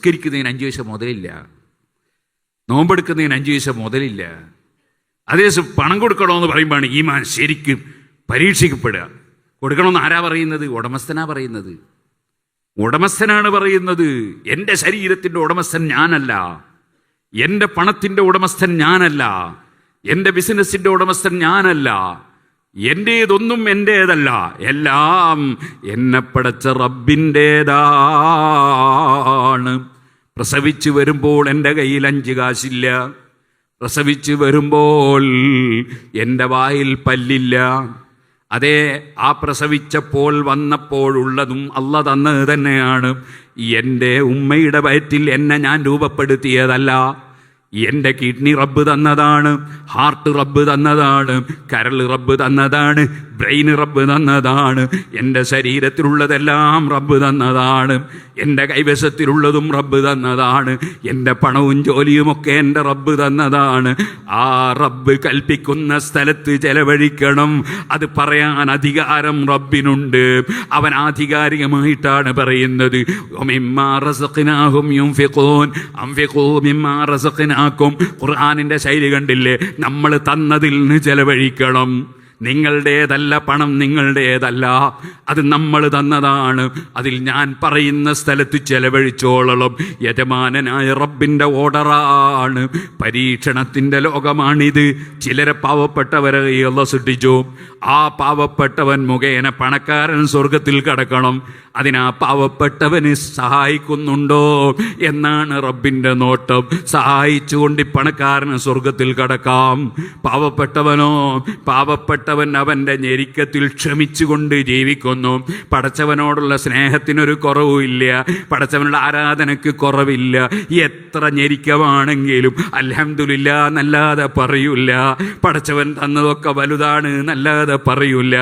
നിസ്കരിക്കുന്നതിന് അഞ്ച് പൈസ മുതലില്ല. നോമ്പെടുക്കുന്നതിന് അഞ്ച് പൈസ മുതലില്ല. അതേസം പണം കൊടുക്കണമെന്ന് പറയുമ്പോഴാണ് ഈമാൻ ശരിക്കും പരീക്ഷിക്കപ്പെടുക. കൊടുക്കണമെന്ന് ആരാ പറയുന്നത്? ഉടമസ്ഥനാ പറയുന്നത്. ഉടമസ്ഥനാണ് പറയുന്നത്. എന്റെ ശരീരത്തിന്റെ ഉടമസ്ഥൻ ഞാനല്ല. എന്റെ പണത്തിന്റെ ഉടമസ്ഥൻ ഞാനല്ല. എന്റെ ബിസിനസ്സിന്റെ ഉടമസ്ഥൻ ഞാനല്ല. എന്റേതൊന്നും എന്റേതല്ല എല്ലാം എന്നെ പടച്ച റബ്ബിന്റേതാണ് പ്രസവിച്ചു വരുമ്പോൾ എന്റെ കയ്യിൽ അഞ്ച് കാശില്ല. പ്രസവിച്ചു വരുമ്പോൾ എന്റെ വായിൽ പല്ലില്ല. അതേ ആ പ്രസവിച്ചപ്പോൾ വന്നപ്പോഴുള്ളതും അല്ല തന്നത് തന്നെയാണ്. എന്റെ ഉമ്മയുടെ വയറ്റിൽ എന്നെ ഞാൻ രൂപപ്പെടുത്തിയതല്ല. എന്റെ കിഡ്നി റബ്ബ് തന്നതാണ് ഹാർട്ട് റബ്ബ് തന്നതാണ് കരൾ റബ്ബ് തന്നതാണ് ബ്രെയിൻ റബ്ബ് തന്നതാണ്. എന്റെ ശരീരത്തിലുള്ളതെല്ലാം റബ്ബ് തന്നതാണ്. എന്റെ കൈവശത്തിലുള്ളതും റബ്ബ് തന്നതാണ്. എന്റെ പണവും ജോലിയുമൊക്കെ എന്റെ റബ്ബ് തന്നതാണ്. ആ റബ്ബ് കൽപ്പിക്കുന്ന സ്ഥലത്ത് ചെലവഴിക്കണം. അത് പറയാൻ അധികാരം റബ്ബിനുണ്ട്. അവൻ ആധികാരികമായിട്ടാണ് പറയുന്നത്. ഖുർആാനിന്റെ ശൈലി കണ്ടില്ലേ? നമ്മൾ തന്നതിൽ നിന്ന് ചെലവഴിക്കണം. നിങ്ങളുടേതല്ല പണം നിങ്ങളുടേതല്ല. അത് നമ്മൾ തന്നതാണ്. അതിൽ ഞാൻ പറയുന്ന സ്ഥലത്ത് ചെലവഴിച്ചോളണം യജമാനനായ റബ്ബിന്റെ ഓർഡറാണ്. പരീക്ഷണത്തിന്റെ ലോകമാണിത്. ചിലരെ പാവപ്പെട്ടവരെ അല്ല സൃഷ്ടിച്ചു. ആ പാവപ്പെട്ടവൻ മുഖേന പണക്കാരൻ സ്വർഗത്തിൽ കടക്കണം. അതിനാ പാവപ്പെട്ടവന് സഹായിക്കുന്നുണ്ടോ എന്നാണ് റബ്ബിന്റെ നോട്ടം. സഹായിച്ചുകൊണ്ട് പണക്കാരന് സ്വർഗത്തിൽ കടക്കാം. പാവപ്പെട്ടവനോ പാവപ്പെട്ടവൻ അവന്റെ ഞെരിക്കത്തിൽ ക്ഷമിച്ചുകൊണ്ട് ജീവിക്കുന്നു. പടച്ചവനോടുള്ള സ്നേഹത്തിനൊരു കുറവുമില്ല. പടച്ചവനുള്ള ആരാധനയ്ക്ക് കുറവില്ല. എത്ര ഞെരിക്കമാണെങ്കിലും അലഹമില്ല എന്നല്ലാതെ പറയൂല. പടച്ചവൻ തന്നതൊക്കെ വലുതാണ് എന്നല്ലാതെ പറയൂല.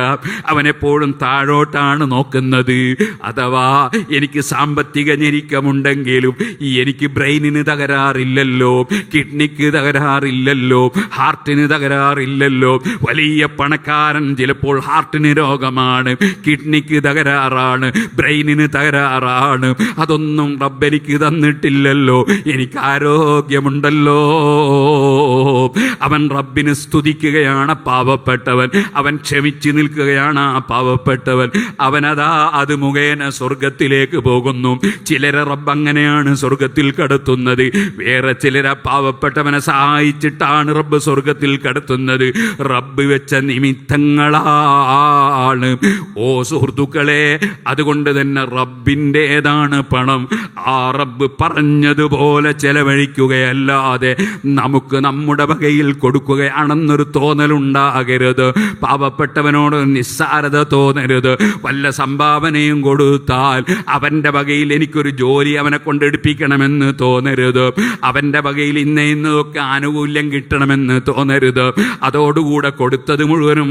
അവനെപ്പോഴും താഴോട്ടാണ് നോക്കുന്നത്. അഥവാ എനിക്ക് സാമ്പത്തിക ഞെരിക്കമുണ്ടെങ്കിലും എനിക്ക് ബ്രെയിനിന് തകരാറില്ലല്ലോ. കിഡ്നിക്ക് തകരാറില്ലല്ലോ. ഹാർട്ടിന് തകരാറില്ലല്ലോ. വലിയ പണക്കാരൻ ചിലപ്പോൾ ഹാർട്ടിന് രോഗമാണ് കിഡ്നിക്ക് തകരാറാണ് ബ്രെയിനിന് തകരാറാണ്. അതൊന്നും റബ്ബെനിക്ക് തന്നിട്ടില്ലല്ലോ. എനിക്ക് ആരോഗ്യമുണ്ടല്ലോ. അവൻ റബ്ബിനെ സ്തുതിക്കുകയാണ് പാവപ്പെട്ടവൻ. അവൻ ക്ഷമിച്ചു നിൽക്കുകയാണ് ആ പാവപ്പെട്ടവൻ. അവനതാ അത് മുഖേന സ്വർഗത്തിലേക്ക് പോകുന്നു. ചിലരെ റബ്ബ് അങ്ങനെയാണ് സ്വർഗത്തിൽ കടത്തുന്നത്. വേറെ ചിലരെ പാവപ്പെട്ടവനെ സഹായിച്ചിട്ടാണ് റബ്ബ് സ്വർഗത്തിൽ കടത്തുന്നത്. റബ്ബ് വെച്ച നിമിത്തങ്ങളാണ്. ഓ സുഹൃത്തുക്കളെ അതുകൊണ്ട് തന്നെ റബ്ബിന്റെതാണ് പണം. ആ റബ്ബ് പറഞ്ഞതുപോലെ ചെലവഴിക്കുകയല്ലാതെ നമുക്ക് നമ്മുടെ വകയിൽ കൊടുക്കുകയാണെന്നൊരു തോന്നലുണ്ടാകരുത്. പാവപ്പെട്ടവനോട് നിസ്സാരത തോന്നരുത്. വല്ല സംഭാവനയും കൊടുത്താൽ അവന്റെ വകയിൽ എനിക്കൊരു ജോലി അവനെ കൊണ്ടെടുപ്പിക്കണമെന്ന് തോന്നരുത്. അവന്റെ വകയിൽ ഇന്ന ഇന്നതൊക്കെ ആനുകൂല്യം കിട്ടണമെന്ന് തോന്നരുത്. അതോടുകൂടെ കൊടുത്തത് മുഴുവനും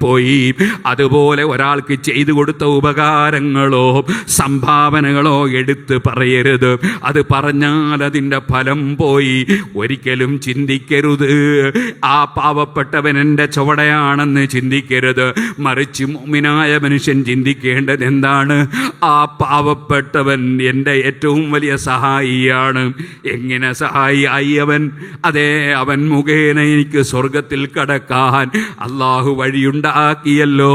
പോയി അതുപോലെ ഒരാൾക്ക് ചെയ്തു കൊടുത്ത ഉപകാരങ്ങളോ സംഭാവനകളോ എടുത്ത് പറയരുത്. അത് പറഞ്ഞാൽ അതിന്റെ ഫലം പോയി. ഒരിക്കലും ചിന്തിക്കരുത്. ആ പാവപ്പെട്ടവൻ എന്റെ ചുവടയാണെന്ന് ചിന്തിക്കരുത്. മറിച്ച് മുമിനായ മനുഷ്യൻ ചിന്തിക്കേണ്ടത് എന്താണ്? ആ പാവപ്പെട്ടവൻ എന്റെ ഏറ്റവും വലിയ സഹായിയാണ്. എങ്ങനെ സഹായിയായി അവൻ? അതെ അവൻ മുഖേന എനിക്ക് സ്വർഗത്തിൽ കടക്കാൻ അള്ളാഹു വഴിയുണ്ടാക്കിയല്ലോ.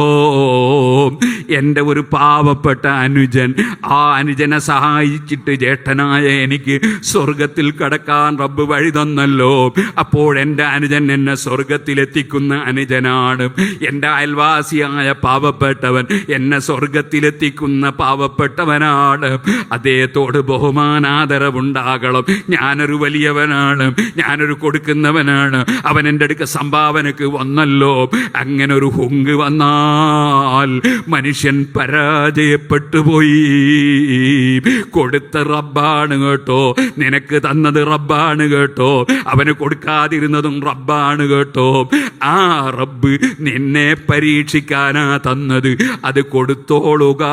എന്റെ ഒരു പാവപ്പെട്ട അനുജൻ ആ അനുജനെ സഹായിച്ചിട്ട് ജ്യേഷ്ഠനായ എനിക്ക് സ്വർഗത്തിൽ കടക്കാൻ റബ്ബ് വഴി തന്നല്ലോ. അപ്പോൾ എന്റെ അനുജൻ എന്നെ സ്വർഗത്തിലെത്തിക്കുന്ന അനുജനാണ്. എന്റെ അയൽവാസിയായ പാവപ്പെട്ടവൻ എന്നെ സ്വർഗത്തിലെത്തിക്കുന്ന പാവപ്പെട്ടവനാണ്. അദ്ദേഹത്തോട് ബഹുമാനാദരവുണ്ടാകണം. ഞാനൊരു വലിയവനാണ്. ഞാനൊരു കൊടുക്കുന്നവനാണ്. അവൻ എന്റെ അടുക്ക സംഭാവനക്ക് വന്നല്ലോ. അങ്ങനെ ഒരു ഹുങ്ക് വന്നാൽ മനുഷ്യൻ പരാജയപ്പെട്ടു പോയി. കൊടുത്ത റബ്ബാണ് കേട്ടോ. നിനക്ക് തന്നത് റബ്ബാണ് കേട്ടോ. അവന് കൊടുക്കാൻ കൊടുക്കാതിരുന്നതും റബ്ബാണ് കേട്ടോ. ആ റബ്ബ് നിന്നെ പരീക്ഷിക്കാനാ തന്നത്. അത് കൊടുത്തോളുക.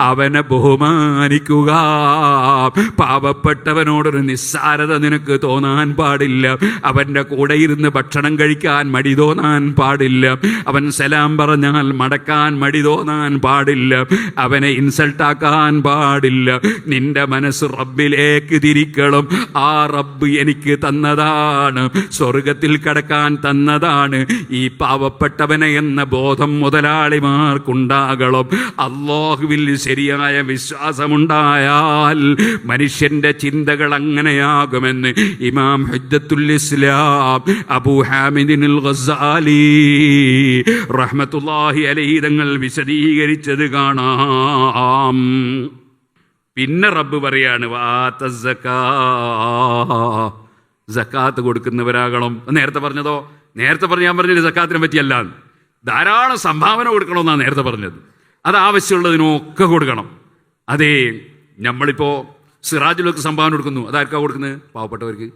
അവനെ ബഹുമാനിക്കുക. പാവപ്പെട്ടവനോടൊരു നിസ്സാരത നിനക്ക് തോന്നാൻ പാടില്ല. അവന്റെ കൂടെ ഇരുന്ന് ഭക്ഷണം കഴിക്കാൻ മടി തോന്നാൻ പാടില്ല. അവൻ സലാം പറഞ്ഞാൽ മടക്കാൻ മടി തോന്നാൻ പാടില്ല. അവനെ ഇൻസൾട്ടാക്കാൻ പാടില്ല. നിന്റെ മനസ്സ് റബ്ബിലേക്ക് തിരിക്കണം. ആ റബ്ബ് എനിക്ക് തന്നതാണ്. സ്വർഗത്തിൽ കടക്കാൻ തന്നതാണ്. ഈ പാവപ്പെട്ടവനെ എന്ന ബോധം മുതലാളിമാർക്കുണ്ടാകണം. അള്ളാഹുവിൽ ശരിയായ വിശ്വാസമുണ്ടായാൽ മനുഷ്യന്റെ ചിന്തകൾ അങ്ങനെയാകുമെന്ന് ഇമാം ഹജ്ജത്തുൽ ഇസ്ലാം അബൂ ഹാമിദിനുൽ ഗസാലി റഹ്മത്തുല്ലാഹി അലൈഹി തങ്ങൾ വിശദീകരിച്ചത് കാണാം. പിന്നെ റബ്ബ് പറയാണ് വാ സക്കാ. സക്കാത്ത് കൊടുക്കുന്നവരാകണം. നേരത്തെ പറഞ്ഞതോ? നേരത്തെ പറഞ്ഞ ഞാൻ പറഞ്ഞില്ല സക്കാത്തിനെ പറ്റിയല്ല ധാരാളം സംഭാവന കൊടുക്കണമെന്നാണ് നേരത്തെ പറഞ്ഞത്. അത് ആവശ്യമുള്ളതിനൊക്കെ കൊടുക്കണം. അതേ നമ്മളിപ്പോൾ സിറാജിലൊക്കെ സംഭാവന കൊടുക്കുന്നു. അതാർക്കാണ് കൊടുക്കുന്നത്? പാവപ്പെട്ടവർക്ക്.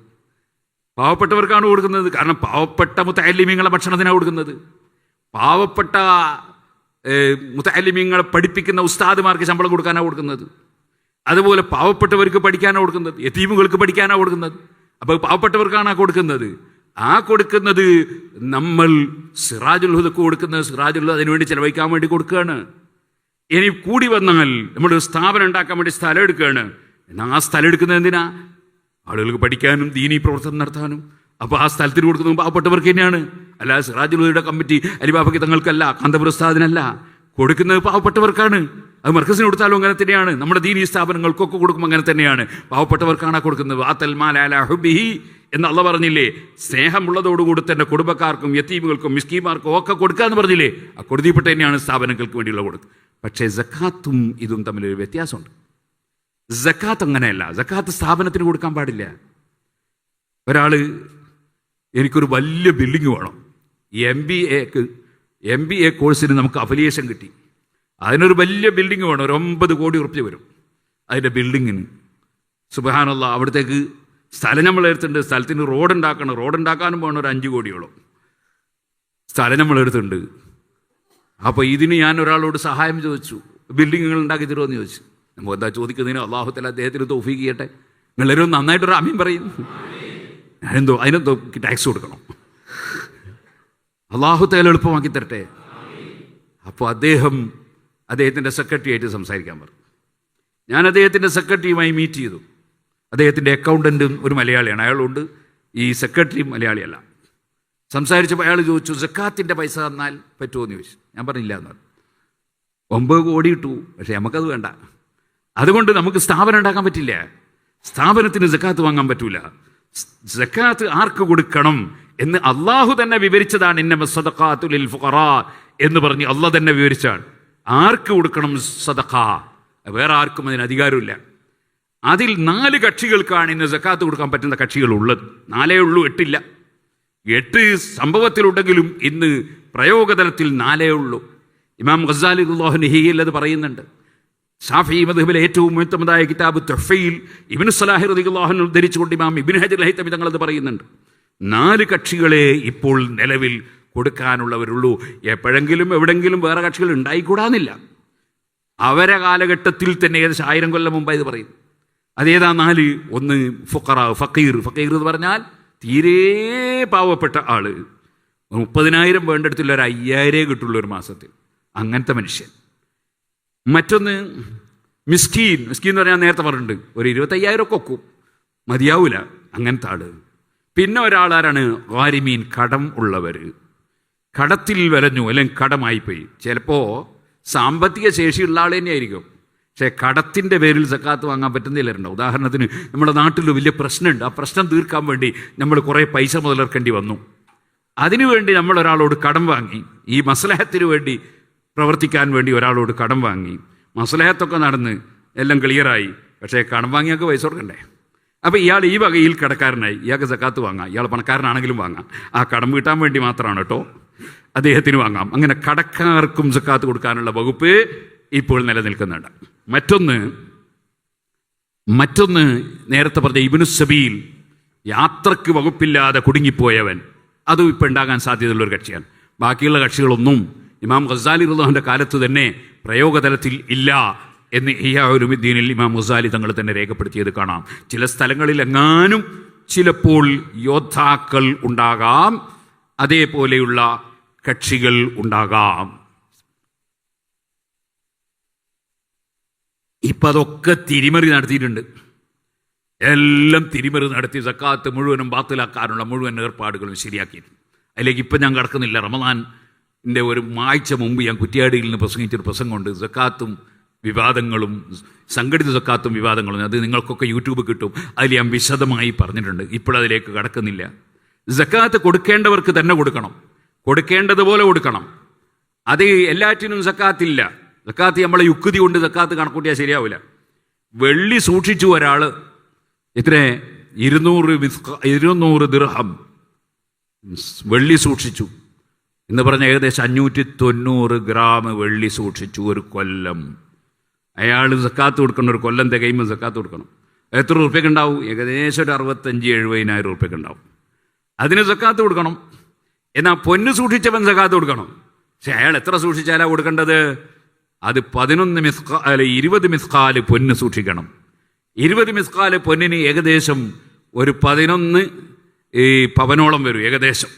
പാവപ്പെട്ടവർക്കാണ് കൊടുക്കുന്നത്. കാരണം പാവപ്പെട്ട മുത്തല്ലിമീങ്ങളെ ഭക്ഷണത്തിനാണ് കൊടുക്കുന്നത്. പാവപ്പെട്ട മുത്തല്ലിമീങ്ങളെ പഠിപ്പിക്കുന്ന ഉസ്താദുമാർക്ക് ശമ്പളം കൊടുക്കാനാണ് കൊടുക്കുന്നത്. അതുപോലെ പാവപ്പെട്ടവർക്ക് പഠിക്കാനാണ് കൊടുക്കുന്നത്. യത്തീമുകൾക്ക് പഠിക്കാനാണ് കൊടുക്കുന്നത്. അപ്പോൾ പാവപ്പെട്ടവർക്കാണ് ആ കൊടുക്കുന്നത്. ആ കൊടുക്കുന്നത് നമ്മൾ സിറാജുൽ ഹുദക്ക് കൊടുക്കുന്നത് സിറാജുൽ ഹുദ അതിനുവേണ്ടി ചെലവഴിക്കാൻ വേണ്ടി കൊടുക്കുകയാണ്. ഇനി കൂടി വന്നാൽ നമ്മൾ സ്ഥാപനം ഉണ്ടാക്കാൻ വേണ്ടി സ്ഥലം എടുക്കുകയാണ്. എന്നാൽ ആ സ്ഥലം എടുക്കുന്നത് എന്തിനാ? ആളുകൾക്ക് പഠിക്കാനും ദീനി പ്രവർത്തനം നടത്താനും. അപ്പോൾ ആ സ്ഥലത്തിന് കൊടുക്കുന്നത് പാവപ്പെട്ടവർക്ക് തന്നെയാണ്. അല്ല ഹുദയുടെ കമ്മിറ്റി അലിബാബയ്ക്ക് തങ്ങൾക്കല്ല കാന്തപുരസ്താദിനല്ല കൊടുക്കുന്നത് പാവപ്പെട്ടവർക്കാണ്. അത് മർക്കസിന് കൊടുത്താലും അങ്ങനെ തന്നെയാണ്. നമ്മുടെ ദീനീ സ്ഥാപനങ്ങൾക്കൊക്കെ കൊടുക്കുമ്പോൾ അങ്ങനെ തന്നെയാണ്. പാവപ്പെട്ടവർക്കാണ് കൊടുക്കുന്നത്. ആത്തൽ മാലാല എന്ന് പറഞ്ഞില്ലേ? സ്നേഹമുള്ളതോടുകൂടി തന്നെ കുടുംബക്കാർക്കും യത്തീമുകൾക്കും മിസ്കീമാർക്കും ഒക്കെ കൊടുക്കാന്ന് പറഞ്ഞില്ലേ? ആ കൊടുതിപ്പെട്ട തന്നെയാണ് സ്ഥാപനങ്ങൾക്ക് വേണ്ടിയുള്ള കൊടുക്കുക പക്ഷേ ജക്കാത്തും ഇതും തമ്മിലൊരു വ്യത്യാസമുണ്ട്. ജക്കാത്ത് അങ്ങനെയല്ല. ജക്കാത്ത് സ്ഥാപനത്തിന് കൊടുക്കാൻ പാടില്ല. ഒരാൾ എനിക്കൊരു വലിയ ബിൽഡിംഗ് വേണം. എം ബി എക്ക് എം ബി എ കോഴ്സിന് നമുക്ക് അഫിലിയേഷൻ കിട്ടി. അതിനൊരു വലിയ ബിൽഡിംഗ് വേണം. ഒരു ഒമ്പത് കോടി ഉറപ്പിച്ച് വരും. അതിന്റെ ബിൽഡിങ്ങിന് സുബഹാനുള്ള അവിടത്തേക്ക് സ്ഥലം നമ്മൾ എടുത്തിട്ടുണ്ട്. സ്ഥലത്തിന് റോഡ് ഉണ്ടാക്കണം. റോഡ് ഉണ്ടാക്കാനും വേണം. ഒരു അഞ്ച് കോടിയോളം. സ്ഥലം നമ്മൾ എടുത്തിട്ടുണ്ട്. അപ്പോൾ ഇതിന് ഞാൻ ഒരാളോട് സഹായം ചോദിച്ചു. ബിൽഡിങ്ങുകൾ ഉണ്ടാക്കി തരുമോ എന്ന് ചോദിച്ചു. നമുക്ക് എന്താ ചോദിക്കുന്നതിന് അള്ളാഹുത്തല അദ്ദേഹത്തിന് തോഫീക്ക് ചെയ്യട്ടെ. നിങ്ങളെല്ലാവരും നന്നായിട്ടൊരു അമീൻ പറയും. ഞാനെന്തോ അതിനെന്തോ ടാക്സ് കൊടുക്കണം. അള്ളാഹുത്തേല എളുപ്പമാക്കി തരട്ടെ. അപ്പോൾ അദ്ദേഹം അദ്ദേഹത്തിന്റെ സെക്രട്ടറി ആയിട്ട് സംസാരിക്കാൻ പറഞ്ഞു. ഞാൻ അദ്ദേഹത്തിന്റെ സെക്രട്ടറിയുമായി മീറ്റ് ചെയ്തു. അദ്ദേഹത്തിന്റെ അക്കൗണ്ടന്റും ഒരു മലയാളിയാണ്. അയാളുണ്ട് ഈ സെക്രട്ടറി മലയാളിയല്ല. സംസാരിച്ചപ്പോൾ അയാൾ ചോദിച്ചു സക്കാത്തിന്റെ പൈസ തന്നാൽ പറ്റുമോ എന്ന് ചോദിച്ചു. ഞാൻ പറഞ്ഞില്ല എന്ന് പറഞ്ഞു. ഒമ്പത് കോടി ഇട്ടു പക്ഷേ നമുക്കത് വേണ്ട. അതുകൊണ്ട് നമുക്ക് സ്ഥാപനം ഉണ്ടാക്കാൻ പറ്റില്ല. സ്ഥാപനത്തിന് സക്കാത്ത് വാങ്ങാൻ പറ്റൂല. സക്കാത്ത് ആർക്ക് കൊടുക്കണം? എന്ന് അള്ളാഹു തന്നെ വിവരിച്ചതാണ് ഇന്ന സദഖാത്തുലിൽ ഫുഖറാ എന്ന് പറഞ്ഞ് അള്ളാഹ് തന്നെ വിവരിച്ചാണ്. ആർക്ക് കൊടുക്കണം സദഖ? വേറെ ആർക്കും അതിന് അധികാരമില്ല. അതിൽ നാല് കക്ഷികൾക്കാണ് ഇന്ന് സക്കാത്ത് കൊടുക്കാൻ പറ്റുന്ന കക്ഷികൾ ഉള്ളത് നാലേ ഉള്ളൂ എട്ടില്ല. എട്ട് സംഭവത്തിലുണ്ടെങ്കിലും ഇന്ന് പ്രയോഗതലത്തിൽ നാലേ ഉള്ളൂ. ഇമാം ഗസാലി ഹിഹിയിൽ അത് പറയുന്നുണ്ട്. ഷാഫി മധുബിലെ ഏറ്റവും മുഴുത്തമതായ കിതാബ് തൊഫയിൽ ഇബിൻ സലാഹി റദിഖുല്ലാഹു ഉദ്ധരിച്ചുകൊണ്ട് ഇമാം ഇബിൻ ഹജർ ലഹിത്തമി തങ്ങൾ അത് പറയുന്നുണ്ട്. നാല് കക്ഷികളെ ഇപ്പോൾ നിലവിൽ കൊടുക്കാനുള്ളവരുള്ളൂ. എപ്പോഴെങ്കിലും എവിടെങ്കിലും വേറെ കക്ഷികൾ ഉണ്ടായിക്കൂടാന്നില്ല. അവരെ കാലഘട്ടത്തിൽ തന്നെ ഏകദേശം ആയിരം കൊല്ലം മുമ്പ് ഇത് പറയും അതേതാ നാല്? ഒന്ന് ഫുക്കറ ഫക്കീർ ഫക്കീർ എന്ന് പറഞ്ഞാൽ തീരെ പാവപ്പെട്ട ആൾ. മുപ്പതിനായിരം വേണ്ടെടുത്തുള്ള ഒരു അയ്യായിരേ കിട്ടുള്ള ഒരു മാസത്തിൽ. അങ്ങനത്തെ മനുഷ്യൻ. മറ്റൊന്ന് മിസ്കീൻ. മിസ്കീൻ എന്ന് പറഞ്ഞാൽ നേരത്തെ പറഞ്ഞിട്ടുണ്ട്. ഒരു ഇരുപത്തയ്യായിരം ഒക്കെ ഒക്കും. മതിയാവൂല. അങ്ങനത്തെ ആൾ. പിന്നെ ഒരാൾ ആരാണ് വാരിമീൻ കടം ഉള്ളവർ കടത്തിൽ വലഞ്ഞു അല്ലെങ്കിൽ കടമായിപ്പോയി. ചിലപ്പോൾ സാമ്പത്തിക ശേഷിയുള്ള ആൾ തന്നെയായിരിക്കും. പക്ഷേ കടത്തിന്റെ പേരിൽ സക്കാത്ത് വാങ്ങാൻ പറ്റുന്നില്ലുണ്ടോ ഉദാഹരണത്തിന് നമ്മുടെ നാട്ടിൽ വലിയ പ്രശ്നമുണ്ട്. ആ പ്രശ്നം തീർക്കാൻ വേണ്ടി നമ്മൾ കുറേ പൈസ മുതലെടുക്കേണ്ടി വന്നു. അതിനുവേണ്ടി നമ്മൾ ഒരാളോട് കടം വാങ്ങി. ഈ മസലഹത്തിന് വേണ്ടി പ്രവർത്തിക്കാൻ വേണ്ടി ഒരാളോട് കടം വാങ്ങി. മസലഹത്തൊക്കെ നടന്ന് എല്ലാം ക്ലിയറായി പക്ഷേ കടം വാങ്ങിയൊക്കെ പൈസ കൊടുക്കണ്ടേ? അപ്പോൾ ഇയാൾ ഈ വകയിൽ കടക്കാരനായി. ഇയാൾക്ക് സക്കാത്ത് വാങ്ങാം. ഇയാൾ പണക്കാരനാണെങ്കിലും വാങ്ങാം. ആ കടം വീട്ടാൻ വേണ്ടി മാത്രമാണ് കേട്ടോ. അദ്ദേഹത്തിന് വാങ്ങാം. അങ്ങനെ കടക്കാർക്കും സക്കാത്ത് കൊടുക്കാനുള്ള വകുപ്പ് ഇപ്പോൾ നിലനിൽക്കുന്നുണ്ട്. മറ്റൊന്ന് മറ്റൊന്ന് നേരത്തെ പറഞ്ഞ ഇബിനു സബീൽ യാത്രയ്ക്ക് വകുപ്പില്ലാതെ കുടുങ്ങിപ്പോയവൻ. അതും ഇപ്പം ഉണ്ടാകാൻ സാധ്യതയുള്ള ഒരു കക്ഷിയാണ്. ബാക്കിയുള്ള കക്ഷികളൊന്നും ഇമാം ഖസാലി റുല്ലാഹിന്റെ കാലത്ത് തന്നെ പ്രയോഗതലത്തിൽ ഇല്ല. എന്ന് ഈ ആ ഒരു ദീനിൽ ഇമാം മുസാലി തങ്ങൾ തന്നെ രേഖപ്പെടുത്തിയത് കാണാം. ചില സ്ഥലങ്ങളിൽ എങ്ങാനും ചിലപ്പോൾ യോദ്ധാക്കൾ ഉണ്ടാകാം അതേപോലെയുള്ള കക്ഷികൾ ഉണ്ടാകാം. ഇപ്പം അതൊക്കെ തിരിമറി നടത്തിയിട്ടുണ്ട്. എല്ലാം തിരിമറി നടത്തി സക്കാത്ത് മുഴുവനും ബാത്തിലാക്കാനുള്ള മുഴുവൻ ഏർപ്പാടുകളും ശരിയാക്കിയിട്ടുണ്ട്. അതിലേക്ക് ഇപ്പം ഞാൻ കടക്കുന്നില്ല. റമദാന്റെ ഒരു ആഴ്ച മുമ്പ് ഞാൻ കുറ്റിയാടിയിൽ നിന്ന് പ്രസംഗിച്ചൊരു പ്രസംഗമുണ്ട്. സക്കാത്തും വിവാദങ്ങളും സംഘടിത സക്കാത്തും വിവാദങ്ങളും അത് നിങ്ങൾക്കൊക്കെ യൂട്യൂബ് കിട്ടും. അതിൽ ഞാൻ വിശദമായി പറഞ്ഞിട്ടുണ്ട്. ഇപ്പോഴതിലേക്ക് കടക്കുന്നില്ല. സക്കാത്ത് കൊടുക്കേണ്ടവർക്ക് തന്നെ കൊടുക്കണം. കൊടുക്കേണ്ടതുപോലെ കൊടുക്കണം. അത് എല്ലാറ്റിനും സക്കാത്തില്ല. സക്കാത്ത് നമ്മളെ യുക്തി കൊണ്ട് സക്കാത്ത് കണക്കൂട്ടിയാൽ ശരിയാവില്ല. വെള്ളി സൂക്ഷിച്ചു ഒരാൾ എത്ര ഇരുന്നൂറ് ഇരുന്നൂറ് ദിർഹം വെള്ളി സൂക്ഷിച്ചു. എന്ന് പറഞ്ഞ ഏകദേശം അഞ്ഞൂറ്റി തൊണ്ണൂറ് ഗ്രാം വെള്ളി സൂക്ഷിച്ചു ഒരു കൊല്ലം. അയാൾ സക്കാത്ത് കൊടുക്കണം ഒരു കൊല്ലം തികയുമ്പോൾ സക്കാത്ത് കൊടുക്കണം. എത്ര റുപ്യക്ക് ഉണ്ടാവും ഏകദേശം ഒരു അറുപത്തഞ്ച് എഴുപതിനായിരം റുപ്യക്ക് ഉണ്ടാവും അതിന് സക്കാത്ത് കൊടുക്കണം. എന്നാൽ പൊന്ന് സൂക്ഷിച്ചവൻ സക്കാത്ത് കൊടുക്കണം. പക്ഷെ അയാൾ എത്ര സൂക്ഷിച്ചാലാണ് കൊടുക്കേണ്ടത്? അത് പതിനൊന്ന് മിസ്കാ അല്ല ഇരുപത് മിസ്കാൽ പൊന്ന് സൂക്ഷിക്കണം. ഇരുപത് മിസ്കാൽ പൊന്നിന് ഏകദേശം ഒരു പതിനൊന്ന് ഈ പവനോളം വരും ഏകദേശം.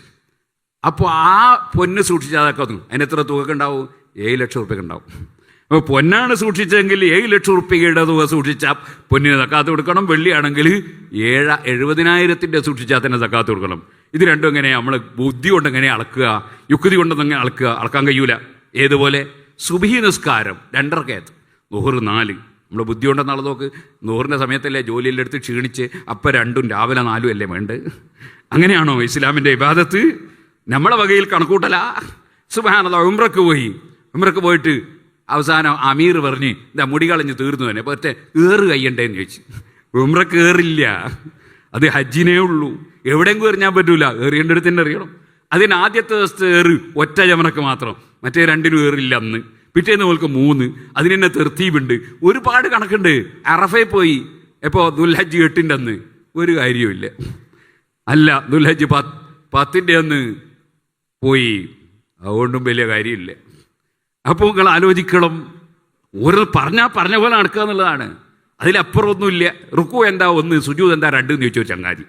അപ്പോൾ ആ പൊന്ന് സൂക്ഷിച്ചാതൊക്കെ അതൊക്കെ അതിന് എത്ര തുകക്കുണ്ടാവും? ഏഴ് ലക്ഷം റുപ്യക്ക് ഉണ്ടാവും അപ്പോൾ പൊന്നാണ് സൂക്ഷിച്ചെങ്കിൽ ഏഴ് ലക്ഷം റുപ്യയുടെ തുക സൂക്ഷിച്ചാൽ പൊന്നിന് തക്കാത്ത് കൊടുക്കണം. വെള്ളിയാണെങ്കിൽ ഏഴ എഴുപതിനായിരത്തിന്റെ സൂക്ഷിച്ചാൽ തന്നെ തക്കാത്ത് കൊടുക്കണം. ഇത് രണ്ടും എങ്ങനെയാണ് നമ്മൾ ബുദ്ധി കൊണ്ട് എങ്ങനെ അളക്കുക? യുക്തി കൊണ്ടൊന്നും അളക്കുക? അളക്കാൻ കഴിയൂല. ഏതുപോലെ? സുബഹി നിസ്കാരം രണ്ടരക്കയത്ത് നൂറ് നാല്. നമ്മൾ ബുദ്ധി കൊണ്ടെന്ന് നോക്ക്. നൂറിന്റെ സമയത്തല്ലേ ജോലിയെല്ലാം എടുത്ത് ക്ഷീണിച്ച് അപ്പം രണ്ടും രാവിലെ നാലും അല്ലേ വേണ്ട? അങ്ങനെയാണോ ഇസ്ലാമിന്റെ ഇബാദത്ത്? നമ്മളെ വകയിൽ കണക്കൂട്ടല. സുബാനത ഉമ്രക്ക് പോയി. ഉമ്രക്ക് പോയിട്ട് അവസാനം അമീർ പറഞ്ഞ് ഇതാ മുടി കളഞ്ഞ് തീർന്നു തന്നെ. പക്ഷേ ഏറ് കയ്യണ്ടേന്ന് ചോദിച്ചു. ഉമ്ര കയറില്ല അത് ഹജ്ജിനേ ഉള്ളൂ. എവിടെയെങ്കിലും എറിഞ്ഞാൻ പറ്റൂല. എറിയേണ്ടടുത്ത് തന്നെ അറിയണം അതിന് ആദ്യത്തെ ദിവസത്തെ ഏറ് ഒറ്റ ജമനക്ക് മാത്രം. മറ്റേ രണ്ടിനും ഏറില്ല അന്ന്. പിറ്റേന്ന് പോലെ മൂന്ന്. അതിന് തന്നെ തെർത്തീബുണ്ട്. ഒരുപാട് കണക്കുണ്ട്. അറഫയിൽ പോയി. എപ്പോൾ ദുൽഹജ്ജ് എട്ടിന്റെ അന്ന്. ഒരു കാര്യവുമില്ല അല്ല ദുൽഹജ്ജ് പത്ത് പത്തിന്റെ അന്ന് പോയി. അതുകൊണ്ടും വലിയ കാര്യമില്ല. അപ്പോൾ നിങ്ങൾ ആലോചിക്കണം. ഓരോ പറഞ്ഞാൽ പറഞ്ഞ പോലെ നടക്കുക എന്നുള്ളതാണ്. അതിലപ്പുറമൊന്നുമില്ല. റുക്കു എന്താ ഒന്ന് സുജൂത് എന്താ രണ്ട് എന്ന് ചോദിച്ചു ചങ്ങാതി.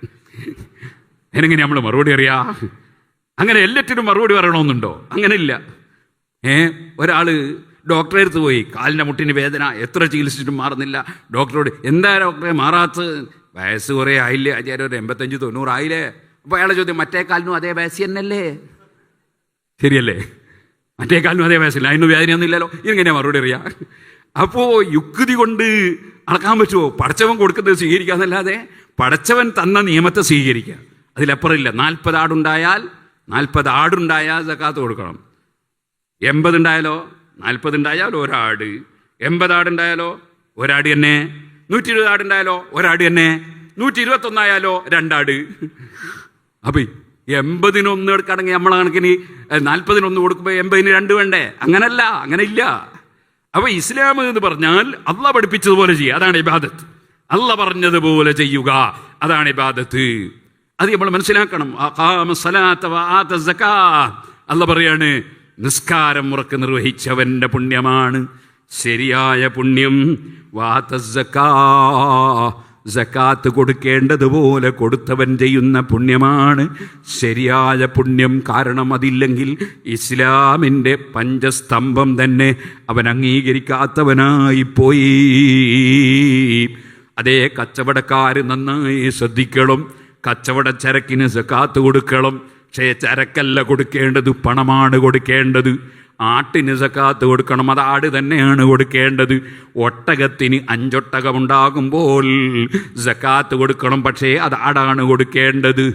അതിനെങ്ങനെ നമ്മൾ മറുപടി അറിയാ? അങ്ങനെ എല്ലാറ്റിനും മറുപടി പറയണമെന്നുണ്ടോ? അങ്ങനെ ഇല്ല ഏ ഒരാൾ ഡോക്ടറെ അടുത്ത് പോയി. കാലിന്റെ മുട്ടിന് വേദന എത്ര ചികിത്സിച്ചിട്ടും മാറുന്നില്ല. ഡോക്ടറോട് എന്താ ഡോക്ടറെ മാറാത്ത വയസ്സ് കുറേ ആയില്ലേ? അജാരം ഒരു എൺപത്തഞ്ച് തൊണ്ണൂറായില്ലേ? അപ്പോൾ അയാളെ ചോദ്യം മറ്റേ കാലിനും അതേ വയസ്സ് തന്നെയല്ലേ? ശരിയല്ലേ? മറ്റേ കാലം അതേ വയസ്സില്ല അതിന് വേദനയൊന്നും ഇല്ലല്ലോ ഇങ്ങനെ മറുപടി അറിയാം? അപ്പോൾ യുക്തി കൊണ്ട് അളക്കാൻ പറ്റുമോ പടച്ചവൻ കൊടുക്കുന്നത് സ്വീകരിക്കാന്നല്ലാതെ പടച്ചവൻ തന്ന നിയമത്തെ സ്വീകരിക്കുക. അതിലപ്പുറമില്ല. നാൽപ്പത് ആടുണ്ടായാൽ നാൽപ്പത് ആടുണ്ടായാൽ സക്കാത്ത് കൊടുക്കണം. എൺപതുണ്ടായാലോ നാൽപ്പതുണ്ടായാൽ ഒരാട്. എൺപത് ആടുണ്ടായാലോ ഒരാട് തന്നെ. നൂറ്റി ഇരുപത് ആടുണ്ടായാലോ ഒരാട് തന്നെ. നൂറ്റി ഇരുപത്തൊന്നായാലോ രണ്ടാട്. അപ്പം എൺപതിനൊന്ന് എടുക്കുകയാണെങ്കിൽ നമ്മളെ കണക്കിന് നാൽപ്പതിനൊന്ന് കൊടുക്കുമ്പോൾ എൺപതിന് രണ്ട് വേണ്ടേ? അങ്ങനല്ല അങ്ങനെ ഇല്ല അപ്പൊ ഇസ്ലാം എന്ന് പറഞ്ഞാൽ അല്ല പഠിപ്പിച്ചതുപോലെ ചെയ്യുക. അതാണ് ഇബാദത്ത്. അല്ല പറഞ്ഞതുപോലെ ചെയ്യുക. അതാണ് ഇബാദത്ത്. അത് നമ്മൾ മനസ്സിലാക്കണം. അല്ല പറയാണ് നിസ്കാരം ഉറക്ക് നിർവഹിച്ചവന്റെ പുണ്യമാണ്. ശരിയായ പുണ്യം. വാത സക്കാ. സക്കാത്ത് കൊടുക്കേണ്ടതുപോലെ കൊടുത്തവൻ ചെയ്യുന്ന പുണ്യമാണ്. ശരിയായ പുണ്യം കാരണം അതില്ലെങ്കിൽ ഇസ്ലാമിന്റെ പഞ്ചസ്തംഭം തന്നെ അവൻ അംഗീകരിക്കാത്തവനായി പോയി. അതേ കച്ചവടക്കാർ നന്നായി ശ്രദ്ധിക്കണം. കച്ചവട ചരക്കിന് സക്കാത്ത് കൊടുക്കണം. പക്ഷേ ചരക്കല്ല കൊടുക്കേണ്ടത് പണമാണ് കൊടുക്കേണ്ടത്. ആട്ടിന് സക്കാത്ത് കൊടുക്കണം അത് ആട് തന്നെയാണ് കൊടുക്കേണ്ടത്. ഒട്ടകത്തിന് അഞ്ചൊട്ടകമുണ്ടാകുമ്പോൾ സക്കാത്ത് കൊടുക്കണം പക്ഷേ അത് ആടാണ് കൊടുക്കേണ്ടത്.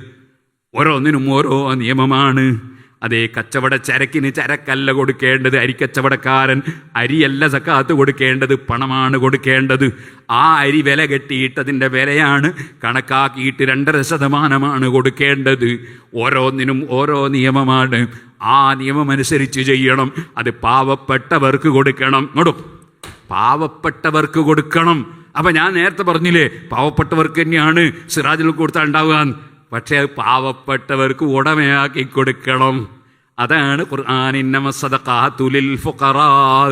ഓരോന്നിനും ഓരോ നിയമമാണ്. അതേ കച്ചവട ചരക്കിന് ചരക്കല്ല കൊടുക്കേണ്ടത്. അരിക്കച്ചവടക്കാരൻ അരിയല്ല സക്കാത്ത് കൊടുക്കേണ്ടത്. പണമാണ് കൊടുക്കേണ്ടത്. ആ അരി വില കെട്ടിയിട്ടതിന്റെ വിലയാണ് കണക്കാക്കിയിട്ട് രണ്ടര ശതമാനമാണ് കൊടുക്കേണ്ടത്. ഓരോന്നിനും ഓരോ നിയമമാണ്. ആ നിയമം അനുസരിച്ച് ചെയ്യണം. അത് പാവപ്പെട്ടവർക്ക് കൊടുക്കണം. ഇങ്ങോട്ടും പാവപ്പെട്ടവർക്ക് കൊടുക്കണം. അപ്പൊ ഞാൻ നേരത്തെ പറഞ്ഞില്ലേ പാവപ്പെട്ടവർക്ക് തന്നെയാണ് സിറാജിൽ കൊടുത്താൽ ഉണ്ടാവുക പക്ഷേ അത് പാവപ്പെട്ടവർക്ക് ഉടമയാക്കി കൊടുക്കണം. അതാണ് ഖുർആാനിന്നമ സദഖാത്തുലിൽ ഫുഖറാ.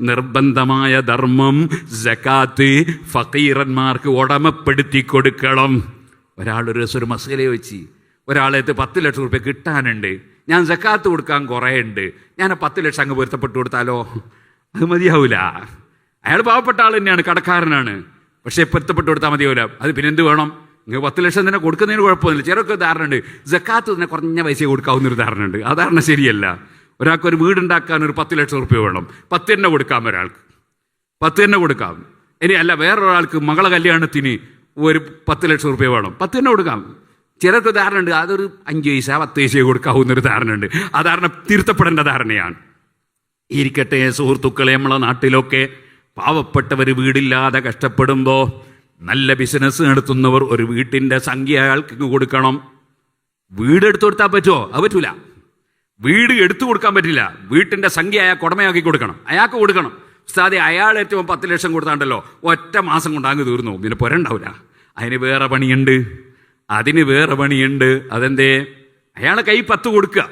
നിർബന്ധമായ ധർമ്മം ജക്കാത്ത് ഫക്കീറന്മാർക്ക് ഉടമപ്പെടുത്തി കൊടുക്കണം. ഒരാൾ ഒരു ദിവസം ഒരു മസീല വെച്ച് ഒരാളെത്ത് പത്ത് ലക്ഷം റുപ്യ കിട്ടാനുണ്ട്. ഞാൻ ജക്കാത്ത് കൊടുക്കാൻ കുറേ ഉണ്ട് ഞാൻ പത്ത് ലക്ഷം അങ്ങ് പൊരുത്തപ്പെട്ട് കൊടുത്താലോ? അത് മതിയാവൂല. അയാൾ പാവപ്പെട്ട ആൾ തന്നെയാണ് കടക്കാരനാണ്. പക്ഷേ പൊരുത്തപ്പെട്ട് കൊടുത്താൽ മതിയാവില്ല അത് പിന്നെന്ത് വേണം? നിങ്ങൾ പത്ത് ലക്ഷം തന്നെ കൊടുക്കുന്നതിന് കുഴപ്പമൊന്നുമില്ല. ചിലർക്ക് ധാരണ ഉണ്ട് ജക്കാത്ത് തന്നെ കുറഞ്ഞ പൈസ കൊടുക്കാവുന്ന ഒരു ധാരണ ഉണ്ട് ആ ധാരണ ശരിയല്ല. ഒരാൾക്ക് ഒരു വീടുണ്ടാക്കാൻ ഒരു പത്ത് ലക്ഷം റുപ്യ വേണം. പത്ത് തന്നെ കൊടുക്കാം ഒരാൾക്ക്. പത്ത് തന്നെ കൊടുക്കാം. ഇനി അല്ല വേറൊരാൾക്ക് മകളെ കല്യാണത്തിന് ഒരു പത്ത് ലക്ഷം റുപ്യ വേണം. പത്ത് തന്നെ കൊടുക്കാം. ചിലർക്ക് ധാരണ ഉണ്ട് അതൊരു അഞ്ച് പൈസ പത്ത് പൈസ കൊടുക്കാവുന്ന ഒരു ധാരണ ഉണ്ട് ആ ധാരണ തിരുത്തപ്പെടേണ്ട ധാരണയാണ്. ഇരിക്കട്ടെ സുഹൃത്തുക്കളെ നമ്മളെ നാട്ടിലൊക്കെ പാവപ്പെട്ടവർ വീടില്ലാതെ കഷ്ടപ്പെടുമ്പോൾ നല്ല ബിസിനസ് നടത്തുന്നവർ ഒരു വീട്ടിന്റെ സംഖ്യ അയാൾക്ക് കൊടുക്കണം. വീട് എടുത്തു കൊടുത്താൽ പറ്റുമോ അത് പറ്റൂല. വീട് എടുത്തു കൊടുക്കാൻ പറ്റില്ല. വീട്ടിന്റെ സംഖ്യ അയാൾ ഉടമയാക്കി കൊടുക്കണം. അയാൾക്ക് കൊടുക്കണം. ഉസ്താദെ അയാൾ ഏറ്റവും പത്ത് ലക്ഷം കൊടുത്താണ്ടല്ലോ ഒറ്റ മാസം കൊണ്ട് അങ്ങ് തീർന്നു. പിന്നെ പുരണ്ടാവില്ല അതിന് വേറെ പണിയുണ്ട്. അതിന് വേറെ പണിയുണ്ട്. അതെന്തേ? അയാളെ കൈ പത്ത് കൊടുക്കുക.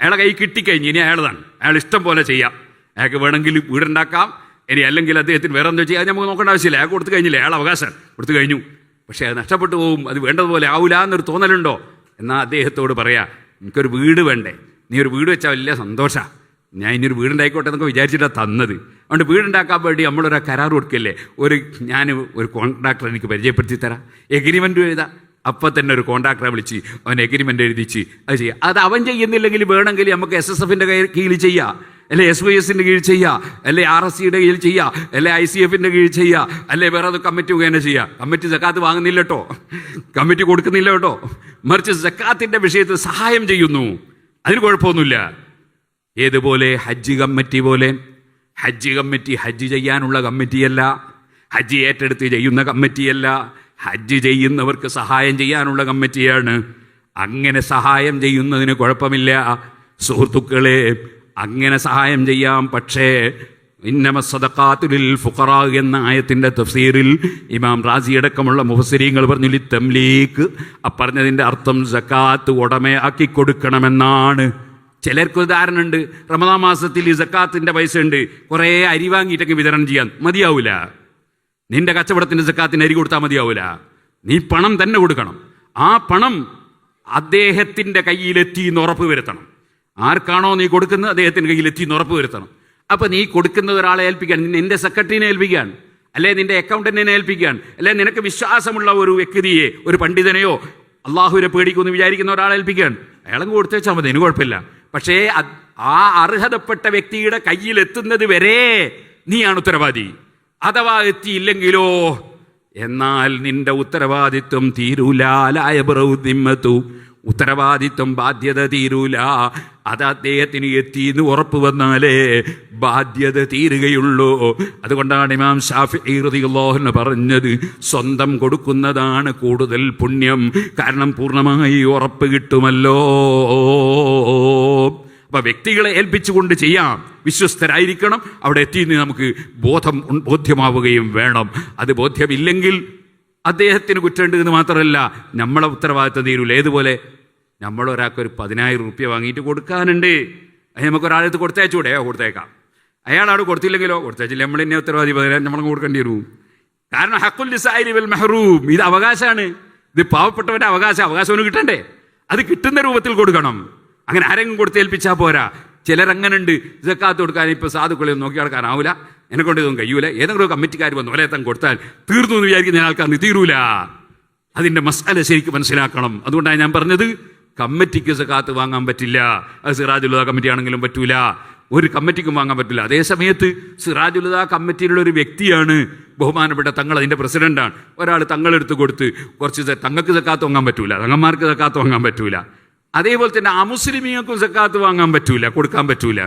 അയാളെ കൈ കിട്ടിക്കഴിഞ്ഞ് ഇനി അയാളതാണ്. അയാൾ ഇഷ്ടം പോലെ ചെയ്യാം. അയാൾക്ക് വേണമെങ്കിൽ വീടുണ്ടാക്കാം. ഇനി അല്ലെങ്കിൽ അദ്ദേഹത്തിന് വേറെ എന്തോ ചെയ്യാൻ നമുക്ക് നോക്കേണ്ട ആവശ്യമില്ല. അയാൾ കൊടുത്തു കഴിഞ്ഞില്ല? അയാൾ അവകാശം. കൊടുത്തു കഴിഞ്ഞു. പക്ഷേ അത് നഷ്ടപ്പെട്ടു പോകും അത് വേണ്ടതുപോലെ ആവില്ല എന്നൊരു തോന്നലുണ്ടോ? എന്നാൽ അദ്ദേഹത്തോട് പറയാ എനിക്കൊരു വീട് വേണ്ടേ? നീ ഒരു വീട് വെച്ചാൽ വലിയ സന്തോഷമാണ് ഞാൻ ഇനിയൊരു വീടുണ്ടായിക്കോട്ടെ എന്നൊക്കെ വിചാരിച്ചിട്ടാണ് തന്നത്. അതുകൊണ്ട് വീടുണ്ടാക്കാൻ വേണ്ടി നമ്മളൊരു കരാർ കൊടുക്കല്ലേ? ഒരു ഞാൻ ഒരു കോൺട്രാക്ടർ എനിക്ക് പരിചയപ്പെടുത്തി തരാം. എഗ്രിമെന്റ് എഴുതാം. അപ്പം തന്നെ ഒരു കോൺട്രാക്ടറെ വിളിച്ച് അവൻ എഗ്രിമെന്റ് എഴുതിച്ച് അത് ചെയ്യാം. അത് അവൻ ചെയ്യുന്നില്ലെങ്കിൽ വേണമെങ്കിൽ നമുക്ക് എസ് എസ് എഫിന്റെ കീഴിൽ ചെയ്യാം. അല്ലെ എസ് വൈ എസിന്റെ കീഴിൽ ചെയ്യാ അല്ലെ ആർ എസ് സിയുടെ കീഴിൽ ചെയ്യാ അല്ലെ ഐ സി എഫിന്റെ കീഴിൽ ചെയ്യാ അല്ലെ വേറെ അത് കമ്മിറ്റി മുഖേന ചെയ്യാ. കമ്മിറ്റി ജക്കാത്ത് വാങ്ങുന്നില്ല കേട്ടോ. കമ്മിറ്റി കൊടുക്കുന്നില്ല കേട്ടോ. മറിച്ച് ജക്കാത്തിന്റെ വിഷയത്തിൽ സഹായം ചെയ്യുന്നു. അതിന് കുഴപ്പമൊന്നുമില്ല. ഏതുപോലെ ഹജ്ജ് കമ്മിറ്റി പോലെ ഹജ്ജ് കമ്മിറ്റി ഹജ്ജ് ചെയ്യാനുള്ള കമ്മിറ്റിയല്ല ഹജ്ജ് ഏറ്റെടുത്ത് ചെയ്യുന്ന കമ്മിറ്റിയല്ല ഹജ്ജ് ചെയ്യുന്നവർക്ക് സഹായം ചെയ്യാനുള്ള കമ്മിറ്റിയാണ് അങ്ങനെ സഹായം ചെയ്യുന്നതിന് കുഴപ്പമില്ല. സുഹൃത്തുക്കളെ അങ്ങനെ സഹായം ചെയ്യാം. പക്ഷേ ഇന്നമ സദക്കാത്തുലിൽ ഫുഖറ എന്ന ആയത്തിന്റെ തഫ്സീറിൽ ഇമാം റാസി അടക്കമുള്ള മുഹസരീങ്ങൾ പറഞ്ഞു ലി തംലീക്ക് അപ്പറഞ്ഞതിന്റെ അർത്ഥം സക്കാത്ത് ഉടമയാക്കി കൊടുക്കണമെന്നാണ്. ചിലർക്ക് ധാരണ ഉണ്ട് റമദാ മാസത്തിൽ ഈ സക്കാത്തിന്റെ പൈസ ഉണ്ട് കുറേ അരി വാങ്ങിയിട്ടൊക്കെ വിതരണം ചെയ്യാൻ മതിയാവൂല. നിന്റെ കച്ചവടത്തിന്റെ സക്കാത്തിന് അരി കൊടുത്താൽ മതിയാവൂല. നീ പണം തന്നെ കൊടുക്കണം. ആ പണം അദ്ദേഹത്തിന്റെ കയ്യിലെത്തി എന്ന് ഉറപ്പ് വരുത്തണം. ആർക്കാണോ നീ കൊടുക്കുന്നത് അദ്ദേഹത്തിന്റെ കയ്യിലെത്തി എന്ന് ഉറപ്പ് വരുത്തണം. അപ്പോൾ നീ കൊടുക്കുന്ന ഒരാളെ ഏൽപ്പിക്കാൻ നിന്റെ സെക്രട്ടറിനെ ഏൽപ്പിക്കാൻ അല്ലെ നിന്റെ അക്കൗണ്ടന്റിനെ ഏൽപ്പിക്കാൻ അല്ലെ നിനക്ക് വിശ്വാസമുള്ള ഒരു വ്യക്തിയെ ഒരു പണ്ഡിതനെയോ അള്ളാഹുവിനെ പേടിക്കുമെന്ന് വിചാരിക്കുന്ന ഒരാളെ ഏൽപ്പിക്കാൻ? അയാളും കൊടുത്തേച്ചാൽ മതി എനിക്ക് കുഴപ്പമില്ല. പക്ഷേ ആ അർഹതപ്പെട്ട വ്യക്തിയുടെ കയ്യിൽ എത്തുന്നത് വരെ നീയാണ് ഉത്തരവാദി. അഥവാ എത്തിയില്ലെങ്കിലോ എന്നാൽ നിന്റെ ഉത്തരവാദിത്വം തീരൂലാലായ ഉത്തരവാദിത്വം ബാധ്യത തീരൂല. അത് അദ്ദേഹത്തിന് എത്തി എന്ന് ഉറപ്പ് വന്നാലേ ബാധ്യത തീരുകയുള്ളൂ. അതുകൊണ്ടാണ് ഇമാം ഷാഫി റളിയല്ലാഹു പറഞ്ഞത് സ്വന്തം കൊടുക്കുന്നതാണ് കൂടുതൽ പുണ്യം. കാരണം പൂർണമായി ഉറപ്പ് കിട്ടുമല്ലോ. അപ്പൊ വ്യക്തികളെ ഏൽപ്പിച്ചുകൊണ്ട് ചെയ്യാം. വിശ്വസ്തരായിരിക്കണം. അവിടെ എത്തിയെന്ന് നമുക്ക് ബോധം ബോധ്യമാവുകയും വേണം. അത് ബോധ്യമില്ലെങ്കിൽ അദ്ദേഹത്തിന് കുറ്റമുണ്ട് എന്ന് മാത്രമല്ല നമ്മളെ ഉത്തരവാദിത്തം തീരൂല. ഏതുപോലെ? നമ്മളൊരാൾക്ക് ഒരു പതിനായിരം റുപ്യ വാങ്ങിയിട്ട് കൊടുക്കാനുണ്ട്. അത് നമുക്ക് ഒരാളത്ത് കൊടുത്തയച്ചൂടെ കൊടുത്തേക്കാം അയാളാണ് കൊടുത്തില്ലെങ്കിലോ? കൊടുത്തയച്ചില്ല. നമ്മൾ എന്നെ ഉത്തരവാദി പതിനായിരം നമ്മൾ കൊടുക്കേണ്ടി വരും. കാരണം ഹക്കുൽ നിസായിരി വൽ മെഹറൂം. ഇത് അവകാശമാണ്. ഇത് പാവപ്പെട്ടവന്റെ അവകാശം. അവകാശം അവന് കിട്ടണ്ടേ? അത് കിട്ടുന്ന രൂപത്തിൽ കൊടുക്കണം. അങ്ങനെ ആരെങ്കിലും കൊടുത്തേൽപ്പിച്ചാൽ പോരാ. ചിലരങ്ങനെ ഇതൊക്കെ കൊടുക്കാൻ ഇപ്പോൾ സാധുക്കളെ ഒന്നും നോക്കി നടക്കാനാവില്ല എന്നെ കൊണ്ട് ഇതൊന്നും കഴിയൂല. ഏതെങ്കിലും കമ്മിറ്റിക്കാർ വന്ന് ഒരേത്തം കൊടുത്താൽ തീർന്നു എന്ന് വിചാരിക്കുന്ന ആൾക്കാർക്ക് തീരൂല. അതിന്റെ മസാല ശരിക്കും മനസ്സിലാക്കണം. അതുകൊണ്ടാണ് ഞാൻ പറഞ്ഞത് കമ്മിറ്റിക്ക് സക്കാത്ത് വാങ്ങാൻ പറ്റില്ല. അത് സിറാജുലുദ കമ്മിറ്റി ആണെങ്കിലും പറ്റൂല. ഒരു കമ്മിറ്റിക്കും വാങ്ങാൻ പറ്റില്ല. അതേ സമയത്ത് സിറാജുലുദ കമ്മിറ്റിയിലുള്ള ഒരു വ്യക്തിയാണ് ബഹുമാനപ്പെട്ട തങ്ങൾ അതിന്റെ പ്രസിഡന്റാണ്. ഒരാൾ തങ്ങളെടുത്ത് കൊടുത്ത് കുറച്ച് തങ്ങൾക്ക് സക്കാത്ത് വാങ്ങാൻ പറ്റൂല. തങ്ങന്മാർക്ക് സക്കാത്ത് വാങ്ങാൻ പറ്റൂല. അതേപോലെ തന്നെ അമുസ്ലിമീങ്ങൾക്കും സക്കാത്ത് വാങ്ങാൻ പറ്റൂല കൊടുക്കാൻ പറ്റൂല.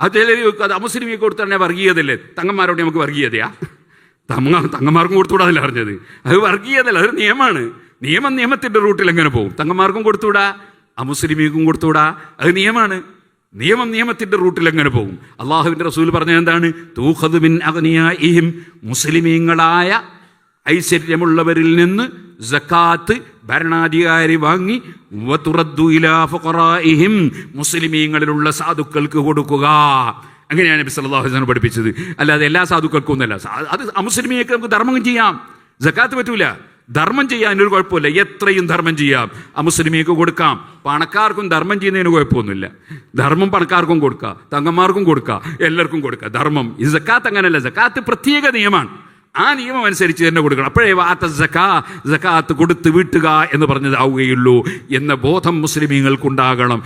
അത് ചിലർ അത് അമുസ്ലിമിയെ കൊടുത്താൽ വർഗീയതല്ലേ? തങ്ങന്മാരോട് നമുക്ക് വർഗീയതയാ? തങ്ങ തങ്ങന്മാർക്കും കൊടുത്തുകൂടാതല്ല അറിഞ്ഞത് അത് വർഗീയതല്ല അതൊരു നിയമമാണ്. നിയമം നിയമത്തിന്റെ റൂട്ടിൽ എങ്ങനെ പോകും? തങ്ങന്മാർക്കും കൊടുത്തുകൂടാ? അമുസ്ലിമീക്കും കൊടുത്തുകൂടാ? അത് നിയമമാണ്. നിയമം നിയമത്തിന്റെ റൂട്ടിൽ എങ്ങനെ പോകും? അള്ളാഹുവിന്റെ റസൂൽ പറഞ്ഞത് എന്താണ്? തൂഖദ് മിൻ അഗ്നിയാഇഹിം. മുസ്ലിമീങ്ങളായ ഐശ്വര്യമുള്ളവരിൽ നിന്ന് സക്കാത്ത് ഭരണാധികാരി വാങ്ങി മുസ്ലിമീങ്ങളിലുള്ള സാധുക്കൾക്ക് കൊടുക്കുക. അങ്ങനെയാണ് നബി സല്ലല്ലാഹു അലൈഹി വസല്ലം പഠിപ്പിച്ചത്. അല്ലാതെ എല്ലാ സാധുക്കൾക്കും ഒന്നല്ല അത് അമുസ്ലിമിയൊക്കെ നമുക്ക് ധർമ്മം ചെയ്യാം. സക്കാത്ത് പറ്റൂല. ധർമ്മം ചെയ്യാൻ ഒരു കുഴപ്പമില്ല. എത്രയും ധർമ്മം ചെയ്യാം. അമുസ്ലിമിയൊക്കെ കൊടുക്കാം. പണക്കാർക്കും ധർമ്മം ചെയ്യുന്നതിന് കുഴപ്പമൊന്നുമില്ല. ധർമ്മം പണക്കാർക്കും കൊടുക്കാം. തങ്ങന്മാർക്കും കൊടുക്കാം. എല്ലാവർക്കും കൊടുക്കാം. ധർമ്മം. ഈ സക്കാത്ത് അങ്ങനെയല്ല. സക്കാത്ത് പ്രത്യേക നിയമമാണ്. ആ നിയമം അനുസരിച്ച് തന്നെ കൊടുക്കണം. അപ്പോഴേ വാത്ത സക്കാ സക്കാത്ത് കൊടുത്ത് വീട്ടുക എന്ന് പറഞ്ഞത് ആവുകയുള്ളൂ എന്ന ബോധം മുസ്ലിമീങ്ങൾക്കുണ്ടാകണം.